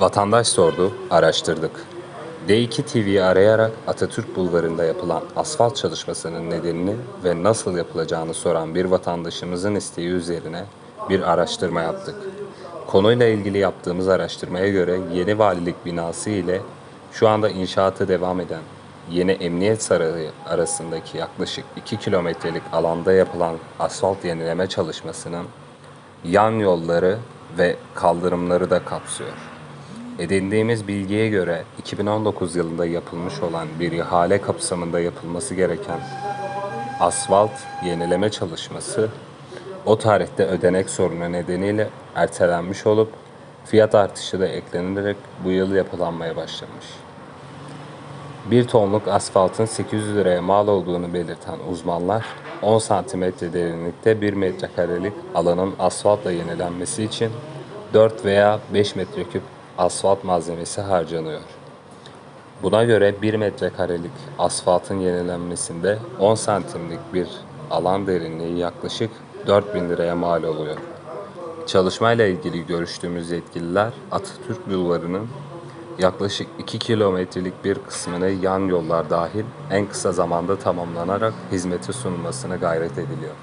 Vatandaş sordu, araştırdık. D2 TV'yi arayarak Atatürk Bulvarı'nda yapılan asfalt çalışmasının nedenini ve nasıl yapılacağını soran bir vatandaşımızın isteği üzerine bir araştırma yaptık. Konuyla ilgili yaptığımız araştırmaya göre yeni valilik binası ile şu anda inşaatı devam eden yeni Emniyet Sarayı arasındaki yaklaşık 2 kilometrelik alanda yapılan asfalt yenileme çalışmasının yan yolları ve kaldırımları da kapsıyor. Edindiğimiz bilgiye göre 2019 yılında yapılmış olan bir ihale kapsamında yapılması gereken asfalt yenileme çalışması o tarihte ödenek sorunu nedeniyle ertelenmiş olup fiyat artışı da eklenilerek bu yıl yapılanmaya başlamış. Bir tonluk asfaltın 800 liraya mal olduğunu belirten uzmanlar 10 santimetre derinlikte 1 metrekarelik alanın asfaltla yenilenmesi için 4 veya 5 metreküp asfalt malzemesi harcanıyor. Buna göre 1 metrekarelik asfaltın yenilenmesinde 10 santimlik bir alan derinliği yaklaşık 4000 liraya mal oluyor. Çalışmayla ilgili görüştüğümüz yetkililer Atatürk Bulvarı'nın yaklaşık 2 kilometrelik bir kısmını yan yollar dahil en kısa zamanda tamamlanarak hizmete sunulmasını gayret ediliyor.